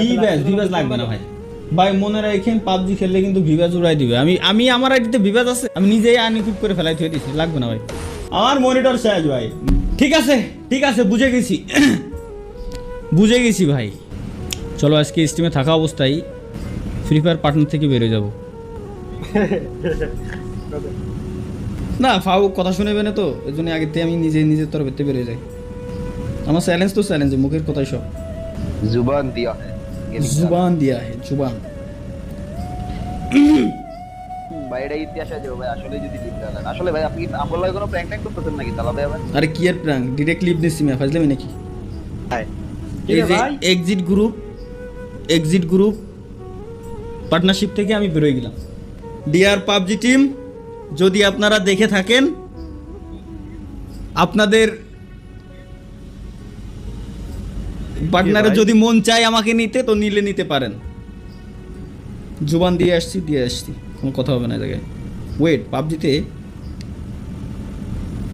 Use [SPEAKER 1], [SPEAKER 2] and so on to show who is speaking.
[SPEAKER 1] ভিভ্যাস ভিভ্যাস লাগবে না ভাই। ভাই মনে রাখেন পাবজি খেললে কিন্তু ভিভ্যাস উড়াই দিবে। আমি আমি আমার আইডিতে ভিভ্যাস আছে আমি নিজেই আনইকুইপ করে ফেলাই থুয়ে দিছি লাগবে না ভাই। আমার মনিটর শেষ ভাই। ঠিক আছে ঠিক আছে বুঝে গেছি। বুঝে গেছি ভাই। চলো আজকে স্টিমে থাকা অবস্থায় ফ্রি ফায়ার পার্টনার থেকে বেরোয় যাব। না ফাউ কথা শুনেবে না তো এর জন্য আগের থেকে আমি নিজে নিজের তরফের থেকে বেরোয় যাই। আমার চ্যালেঞ্জ তো চ্যালেঞ্জ মুখের কথাই সব।
[SPEAKER 2] जुबान दिया है ये लिखा।
[SPEAKER 1] জুবান দিয়া হে জুবান
[SPEAKER 2] ভাই এটা ইতিহাস আছে ভাই আসলে যদি লিখতে হলেন আসলে ভাই আপনি কি আমার লাগে কোনো প্র্যাঙ্ক ট্যাঙ্ক করতেছেন নাকি তালা ভাই আবার
[SPEAKER 1] আরে কি এর প্রাং ডিরেক্ট লিভ নিচ্ছি মিয়া ফাজলামি নাকি
[SPEAKER 3] কি
[SPEAKER 1] এই
[SPEAKER 3] রে
[SPEAKER 1] যে
[SPEAKER 3] ভাই?
[SPEAKER 1] Exit group exit group partnership থেকে আমি বেরোয় গেলাম ডিয়ার পাবজি টিম যদি আপনারা দেখে থাকেন আপনাদের পার্টনারে যদি মন চায় আমাকে নিতে তো নিলে নিতে পারেন। জুবান দিয়ে আসছি দিয়ে আসছি। কোনো কথা হবে না জায়গায়। ওয়েট পাবজিতে